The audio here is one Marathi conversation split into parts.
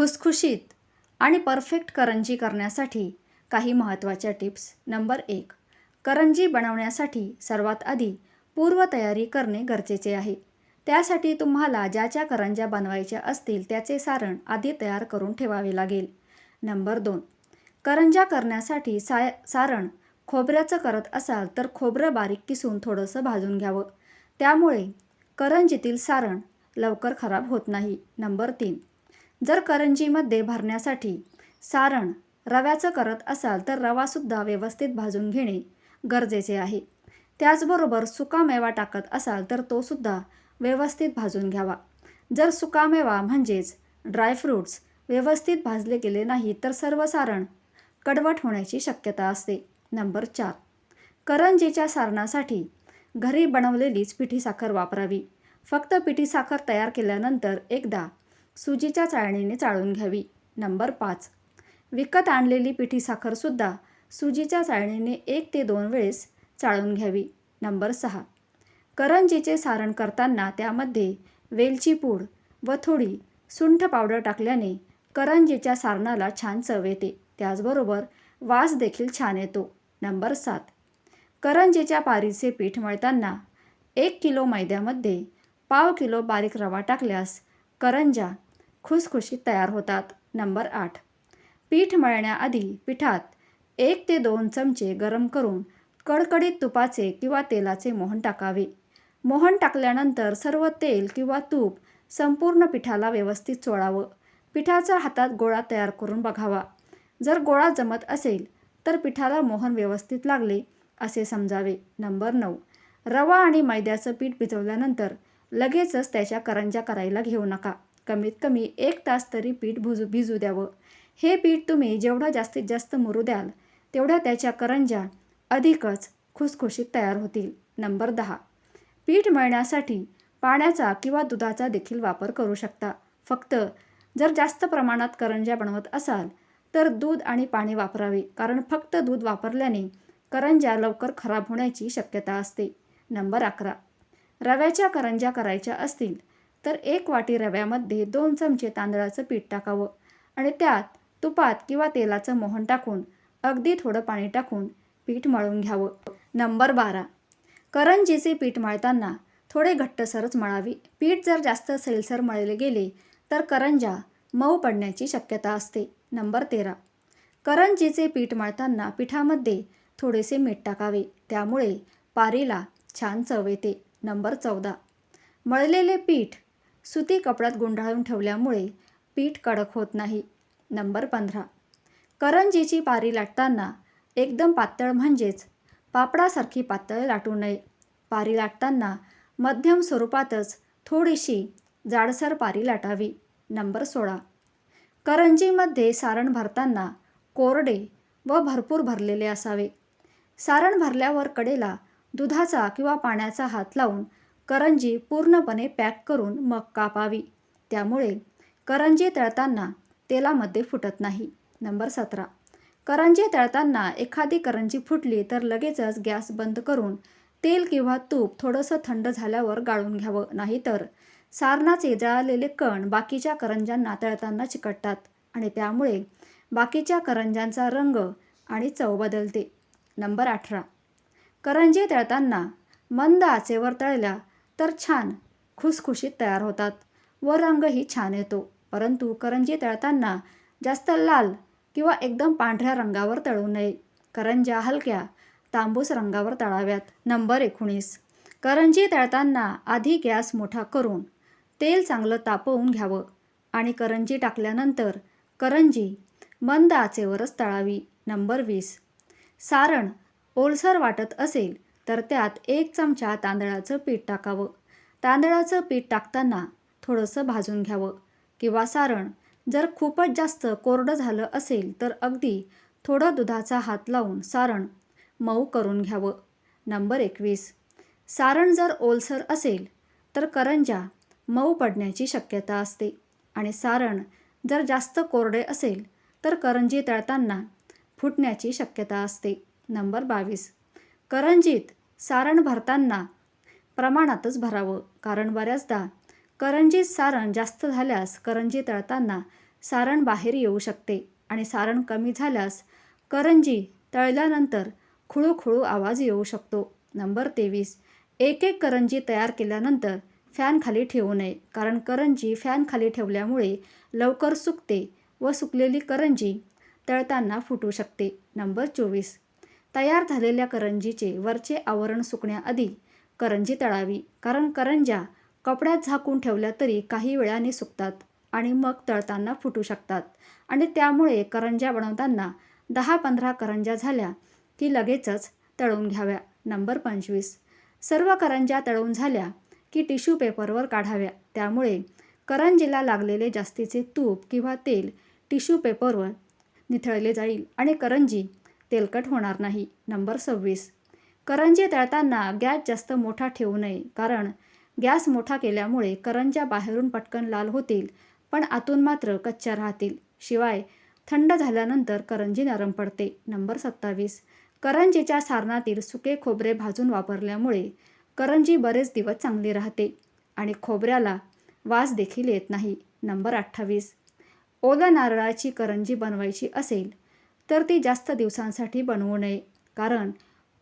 खुसखुशीत आणि परफेक्ट करंजी करण्यासाठी काही महत्त्वाच्या टिप्स. नंबर एक करंजी बनवण्यासाठी सर्वात आधी पूर्वतयारी करणे गरजेचे आहे. त्यासाठी तुम्हाला ज्या ज्या करंज्या बनवायच्या असतील त्याचे सारण आधी तयार करून ठेवावे लागेल. नंबर दोन करंज्या करण्यासाठी साय सारण खोबऱ्याचं करत असाल तर खोबरं बारीक किसून थोडंसं भाजून घ्यावं. त्यामुळे करंजीतील सारण लवकर खराब होत नाही. नंबर तीन जर करंजीमध्ये भरण्यासाठी सारण रव्याचं करत असाल तर रवासुद्धा व्यवस्थित भाजून घेणे गरजेचे आहे. त्याचबरोबर सुकामेवा टाकत असाल तर तोसुद्धा व्यवस्थित भाजून घ्यावा. जर सुकामेवा म्हणजेच ड्रायफ्रूट्स व्यवस्थित भाजले गेले नाही तर सर्व सारण कडवट होण्याची शक्यता असते. नंबर चार. करंजीच्या सारणासाठी घरी बनवलेलीच पिठी साखर वापरावी. फक्त पिठी साखर तयार केल्यानंतर एकदा सुजीच्या चाळणीने चाळून घ्यावी. नंबर पाच. विकत आणलेली पिठी साखरसुद्धा सुजीच्या चाळणीने एक ते दोन वेळेस चाळून घ्यावी. नंबर सहा. करंजीचे सारण करताना त्यामध्ये वेलची पूड व थोडी सुंठ पावडर टाकल्याने करंजीच्या सारणाला छान चव येते. त्याचबरोबर वास देखील छान येतो. नंबर सात. करंजीच्या पारीचे पीठ मळताना एक किलो मैद्यामध्ये पाव किलो बारीक रवा टाकल्यास करंजा खुसखुशीत तयार होतात. नंबर आठ. पीठ मळण्याआधी पिठात एक ते दोन चमचे गरम करून कडकडीत तुपाचे किंवा तेलाचे मोहन टाकावे. मोहन टाकल्यानंतर सर्व तेल किंवा तूप संपूर्ण पिठाला व्यवस्थित चोळावं. पिठाचा हातात गोळा तयार करून बघावा. जर गोळा जमत असेल तर पिठाला मोहन व्यवस्थित लागले असे समजावे. नंबर नऊ. रवा आणि मैद्याचं पीठ भिजवल्यानंतर लगेचच त्याच्या करंज्या करायला घेऊ नका. कमीत कमी एक तास तरी पीठ भुजू भिजू द्यावं. हे पीठ तुम्ही जेवढं जास्तीत जास्त मुरू द्याल तेवढ्या त्याच्या करंज्या अधिकच खुसखुशीत तयार होतील. नंबर दहा. पीठ मळण्यासाठी पाण्याचा किंवा दुधाचा देखील वापर करू शकता. फक्त जर जास्त प्रमाणात करंज्या बनवत असाल तर दूध आणि पाणी वापरावे कारण फक्त दूध वापरल्याने करंज्या लवकर खराब होण्याची शक्यता असते. नंबर अकरा. रव्याच्या करंज्या करायच्या असतील तर एक वाटी रव्यामध्ये दोन चमचे तांदळाचं पीठ टाकावं आणि त्यात तुपात किंवा तेलाचं मोहन टाकून अगदी थोडं पाणी टाकून पीठ मळून घ्यावं. नंबर बारा. करंजीचे पीठ मळताना थोडे घट्टसरच मळावी. पीठ जर जास्त सैलसर मळले गेले तर करंजा मऊ पडण्याची शक्यता असते. नंबर तेरा. करंजीचे पीठ मळताना पिठामध्ये थोडेसे मीठ टाकावे. त्यामुळे पारीला छान चव येते. नंबर चौदा. मळलेले पीठ सुती कपड्यात गुंडाळून ठेवल्यामुळे पीठ कडक होत नाही. नंबर पंधरा. करंजीची पारी लाटताना एकदम पातळ म्हणजेच पापडासारखी पातळ लाटू नये. पारी लाटताना मध्यम स्वरूपातच थोडीशी जाडसर पारी लाटावी. नंबर सोळा. करंजीमध्ये सारण भरताना कोरडे व भरपूर भरलेले असावे. सारण भरल्यावर कडेला दुधाचा किंवा पाण्याचा हात लावून करंजी पूर्णपणे पॅक करून मग कापावी. त्यामुळे करंजी तळताना तेलामध्ये फुटत नाही. नंबर सतरा. करंजी तळताना एखादी करंजी फुटली तर लगेचच गॅस बंद करून तेल किंवा तूप थोडंसं थंड झाल्यावर गाळून घ्यावं. नाहीतर सारणाचे जळालेले कण बाकीच्या करंज्यांना तळताना चिकटतात आणि त्यामुळे बाकीच्या करंज्यांचा रंग आणि चव बदलते. नंबर अठरा. करंजी तळताना मंद आचेवर तळल्या तर छान खुसखुशीत तयार होतात व रंगही छान येतो. परंतु करंजी तळताना जास्त लाल किंवा एकदम पांढऱ्या रंगावर तळू नये. करंज्या हलक्या तांबूस रंगावर तळाव्यात. नंबर एकोणीस. करंजी तळताना आधी गॅस मोठा करून तेल चांगलं तापवून घ्यावं आणि करंजी टाकल्यानंतर करंजी मंद आचेवरच तळावी. नंबर वीस. सारण ओलसर वाटत असेल तर त्यात एक चमचा तांदळाचं पीठ टाकावं. तांदळाचं पीठ टाकताना थोडंसं भाजून घ्यावं. किंवा सारण जर खूपच जास्त कोरडं झालं असेल तर अगदी थोडं दुधाचा हात लावून सारण मऊ करून घ्यावं. नंबर एकवीस. सारण जर ओलसर असेल तर करंजा मऊ पडण्याची शक्यता असते. आणि सारण जर जास्त कोरडे असेल तर करंजी तळताना फुटण्याची शक्यता असते. नंबर बावीस. करंजीत सारण भरताना प्रमाणातच भरावं. कारण बऱ्याचदा करंजीत सारण जास्त झाल्यास करंजी तळताना सारण बाहेर येऊ शकते आणि सारण कमी झाल्यास करंजी तळल्यानंतर खुळूखुळू आवाज येऊ शकतो. नंबर तेवीस. एक एक करंजी तयार केल्यानंतर फॅन खाली ठेवू नये. कारण करंजी फॅन खाली ठेवल्यामुळे लवकर सुकते व सुकलेली करंजी तळताना फुटू शकते. नंबर चोवीस. तयार झालेल्या करंजीचे वरचे आवरण सुकण्याआधी करंजी तळावी. कारण करंज्या कपड्यात झाकून ठेवल्या तरी काही वेळाने सुकतात आणि मग तळताना फुटू शकतात. आणि त्यामुळे करंज्या बनवताना दहा पंधरा करंज्या झाल्या की लगेचच तळून घ्याव्या. नंबर पंचवीस. सर्व करंज्या तळून झाल्या की टिश्यू पेपरवर काढाव्या. त्यामुळे करंजीला लागलेले जास्तीचे तूप किंवा तेल टिश्यू पेपरवर निथळले जाईल आणि करंजी तेलकट होणार नाही. नंबर सव्वीस. करंजी तळताना गॅस जास्त मोठा ठेवू नये कारण गॅस मोठा केल्यामुळे करंज्या बाहेरून पटकन लाल होतील पण आतून मात्र कच्च्या राहतील. शिवाय थंड झाल्यानंतर करंजी नरम पडते. नंबर सत्तावीस. करंजीच्या सारणातील सुके खोबरे भाजून वापरल्यामुळे करंजी बरेच दिवस चांगली राहते आणि खोबऱ्याला वास देखील येत नाही. नंबर अठ्ठावीस. ओलं नारळाची करंजी बनवायची असेल तर ती जास्त दिवसांसाठी बनवू नये. कारण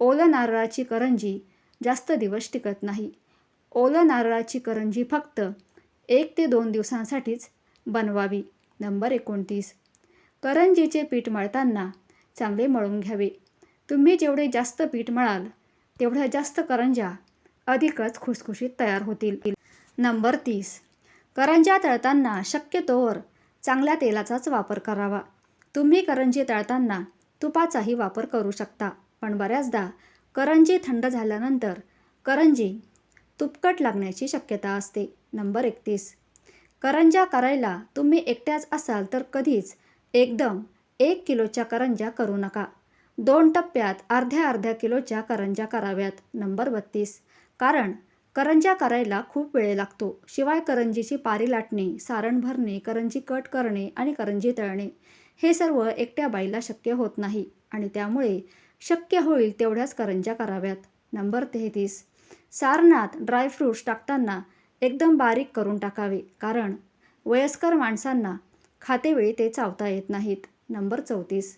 ओलं नारळाची करंजी जास्त दिवस टिकत नाही. ओलं नारळाची करंजी फक्त एक ते दोन दिवसांसाठीच बनवावी. नंबर एकोणतीस. करंजीचे पीठ मळताना चांगले मळून घ्यावे. तुम्ही जेवढे जास्त पीठ मळाल तेवढ्या जास्त करंज्या अधिकच खुसखुशीत तयार होतील. नंबर तीस. करंज्या तळताना शक्यतोवर चांगल्या तेलाचाच वापर करावा. तुम्ही करंजी तळताना तुपाचाही वापर करू शकता. पण बऱ्याचदा करंजी थंड झाल्यानंतर करंजी तुपकट लागण्याची शक्यता असते. नंबर एकतीस. करंज्या करायला तुम्ही एकट्याच असाल तर कधीच एकदम एक किलोच्या करंज्या करू नका. दोन टप्प्यात अर्ध्या अर्ध्या किलोच्या करंज्या कराव्यात. नंबर बत्तीस. कारण करंज्या करायला खूप वेळ लागतो. शिवाय करंजीची पारी लाटणे सारण भरणे करंजी कट करणे आणि करंजी तळणे हे सर्व एकट्या बाईला शक्य होत नाही आणि त्यामुळे शक्य होईल तेवढ्याच करंज्या कराव्यात. नंबर तेहतीस. सारनाथ ड्रायफ्रूट्स टाकताना एकदम बारीक करून टाकावे कारण वयस्कर माणसांना खातेवेळी ते चावता येत नाहीत. नंबर चौतीस.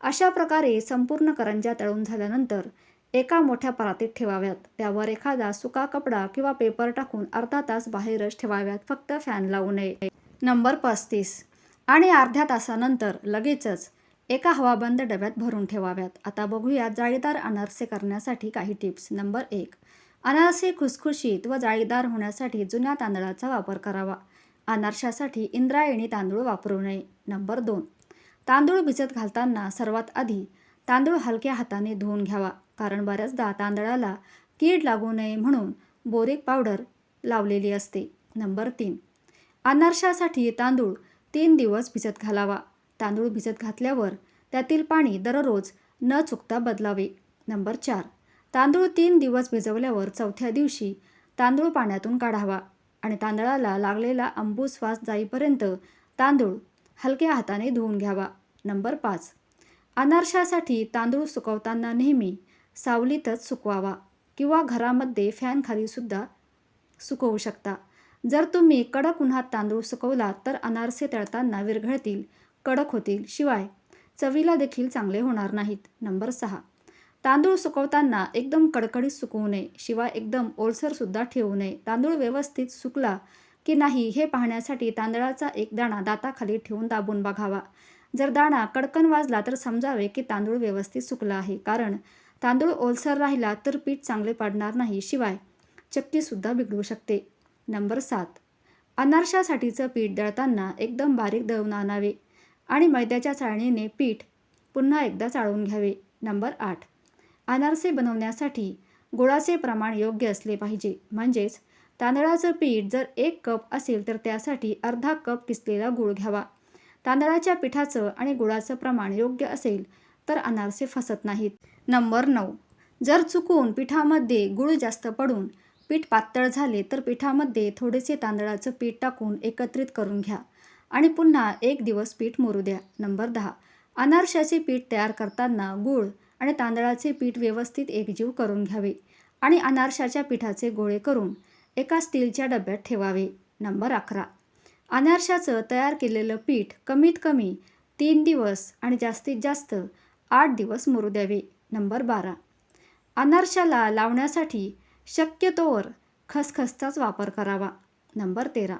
अशा प्रकारे संपूर्ण करंज्या तळून झाल्यानंतर एका मोठ्या परातीत ठेवाव्यात. त्यावर एखादा सुका कपडा किंवा पेपर टाकून अर्धा तास बाहेरच ठेवाव्यात. फक्त फॅन लावू नये. नंबर पस्तीस. आणि अर्ध्या तासानंतर लगेचच एका हवाबंद डब्यात भरून ठेवाव्यात. आता बघूया जाळीदार अनारसे करण्यासाठी काही टिप्स. नंबर एक अनारसे खुसखुशीत व जाळीदार होण्यासाठी जुन्या तांदळाचा वापर करावा. अनारशासाठी इंद्रायणी तांदूळ वापरू नये. नंबर दोन तांदूळ भिजत घालताना सर्वात आधी तांदूळ हलक्या हाताने धुवून घ्यावा कारण बऱ्याचदा तांदळाला कीड लागू नये म्हणून बोरिक पावडर लावलेली असते. नंबर तीन अनारशासाठी तांदूळ तीन दिवस भिजत घालावा. तांदूळ भिजत घातल्यावर त्यातील पाणी दररोज न चुकता बदलावे. नंबर चार. तांदूळ तीन दिवस भिजवल्यावर चौथ्या दिवशी तांदूळ पाण्यातून काढावा आणि तांदळाला लागलेला अंबू श्वास जाईपर्यंत तांदूळ हलक्या हाताने धुवून घ्यावा. नंबर पाच. अनारशासाठी तांदूळ सुकवताना नेहमी सावलीतच सुकवावा किंवा घरामध्ये फॅनखालीसुद्धा सुकवू शकता. जर तुम्ही कडक उन्हात तांदूळ सुकवलात तर अनारसे तळताना विरघळतील कडक होतील. शिवाय चवीला देखील चांगले होणार नाहीत. नंबर सहा. तांदूळ सुकवताना एकदम कडकडीत सुकवू नये. शिवाय एकदम ओलसरसुद्धा ठेवू नये. तांदूळ व्यवस्थित सुकला की नाही हे पाहण्यासाठी तांदळाचा एक दाणा दाताखाली ठेवून दाबून बघावा. जर दाणा कडकन वाजला तर समजावे की तांदूळ व्यवस्थित सुकला आहे. कारण तांदूळ ओलसर राहिला तर पीठ चांगले पडणार नाही. शिवाय चक्कीसुद्धा बिघडू शकते. नंबर सात. अनारशासाठीचं पीठ दळताना एकदम बारीक दळून आणावे आणि मैद्याच्या चाळणीने पीठ पुन्हा एकदा चाळून घ्यावे. नंबर आठ. अनारसे बनवण्यासाठी गुळाचे प्रमाण योग्य असले पाहिजे. म्हणजेच तांदळाचं पीठ जर एक कप असेल तर त्यासाठी अर्धा कप किसलेला गूळ घ्यावा. तांदळाच्या पिठाचं आणि गुळाचं प्रमाण योग्य असेल तर अनारसे फसत नाहीत. नंबर नऊ. जर चुकून पिठामध्ये गूळ जास्त पडून पीठ पातळ झाले तर पिठामध्ये थोडेसे तांदळाचं पीठ टाकून एकत्रित करून घ्या. आणि पुन्हा एक दिवस पीठ मोरू द्या. नंबर दहा. अनारशाचे पीठ तयार करताना गूळ आणि तांदळाचे पीठ व्यवस्थित एकजीव करून घ्यावे आणि अनारशाच्या पिठाचे गोळे करून एका स्टीलच्या डब्यात ठेवावे. नंबर अकरा. अनारशाचं तयार केलेलं पीठ कमीत कमी तीन दिवस आणि जास्तीत जास्त आठ दिवस मुरू द्यावे. नंबर बारा. अनारशाला लावण्यासाठी शक्यतोवर खसखसचाच वापर करावा. नंबर तेरा.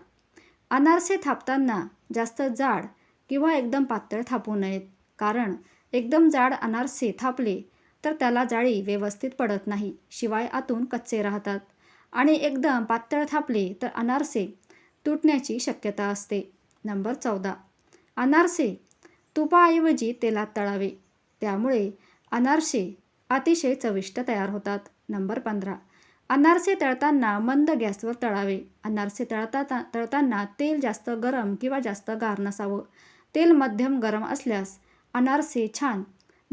अनारसे थापताना जास्त जाड किंवा एकदम पातळ थापू नयेत. कारण एकदम जाड अनारसे थापले तर त्याला जाळी व्यवस्थित पडत नाही. शिवाय आतून कच्चे राहतात. आणि एकदम पातळ थापले तर अनारसे तुटण्याची शक्यता असते. नंबर चौदा. अनारसे तुपाऐवजी तेलात तळावे. त्यामुळे अनारसे अतिशय चविष्ट तयार होतात. नंबर पंधरा. अनारसे तळताना मंद गॅसवर तळावे. अनारसे तळता तळताना तेल जास्त गरम किंवा जास्त गार नसावं. तेल मध्यम गरम असल्यास अनारसे छान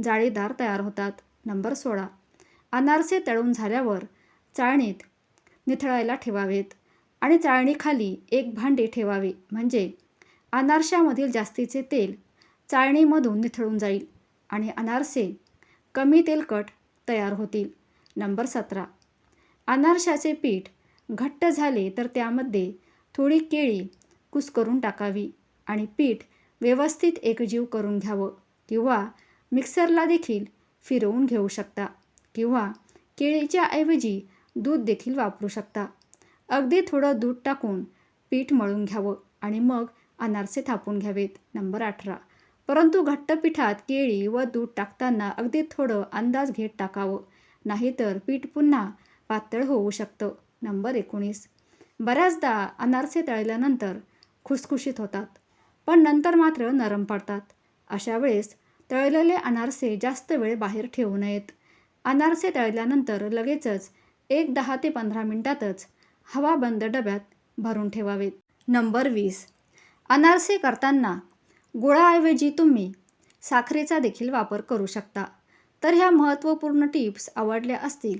जाळीदार तयार होतात. नंबर सोळा. अनारसे तळून झाल्यावर चाळणीत निथळायला ठेवावेत आणि चाळणीखाली एक भांडे ठेवावे. म्हणजे अनारशामधील जास्तीचे तेल चाळणीमधून निथळून जाईल आणि अनारसे कमी तेलकट तयार होतील. नंबर सतरा. अनारशाचे पीठ घट्ट झाले तर त्यामध्ये थोडी केळी कुस्करून टाकावी आणि पीठ व्यवस्थित एकजीव करून घ्यावं किंवा मिक्सरला देखील फिरवून घेऊ शकता किंवा केळीच्या ऐवजी दूध देखील वापरू शकता. अगदी थोडं दूध टाकून पीठ मळून घ्यावं आणि मग अनारसे थापून घ्यावेत. नंबर अठरा. परंतु घट्ट पिठात केळी व दूध टाकताना अगदी थोडं अंदाज घेत टाकावं. नाहीतर पीठ पुन्हा पातळ होऊ शकतं. नंबर एकोणीस. बऱ्याचदा अनारसे तळल्यानंतर खुसखुशीत होतात पण नंतर मात्र नरम पडतात. अशा वेळेस तळलेले अनारसे जास्त वेळ बाहेर ठेवू नयेत. अनारसे तळल्यानंतर लगेचच एक दहा ते पंधरा मिनटातच हवा बंद डब्यात भरून ठेवावेत. नंबर वीस. अनारसे करताना गुळाऐवजी तुम्ही साखरेचा देखील वापर करू शकता. तर ह्या महत्त्वपूर्ण टिप्स आवडल्या असतील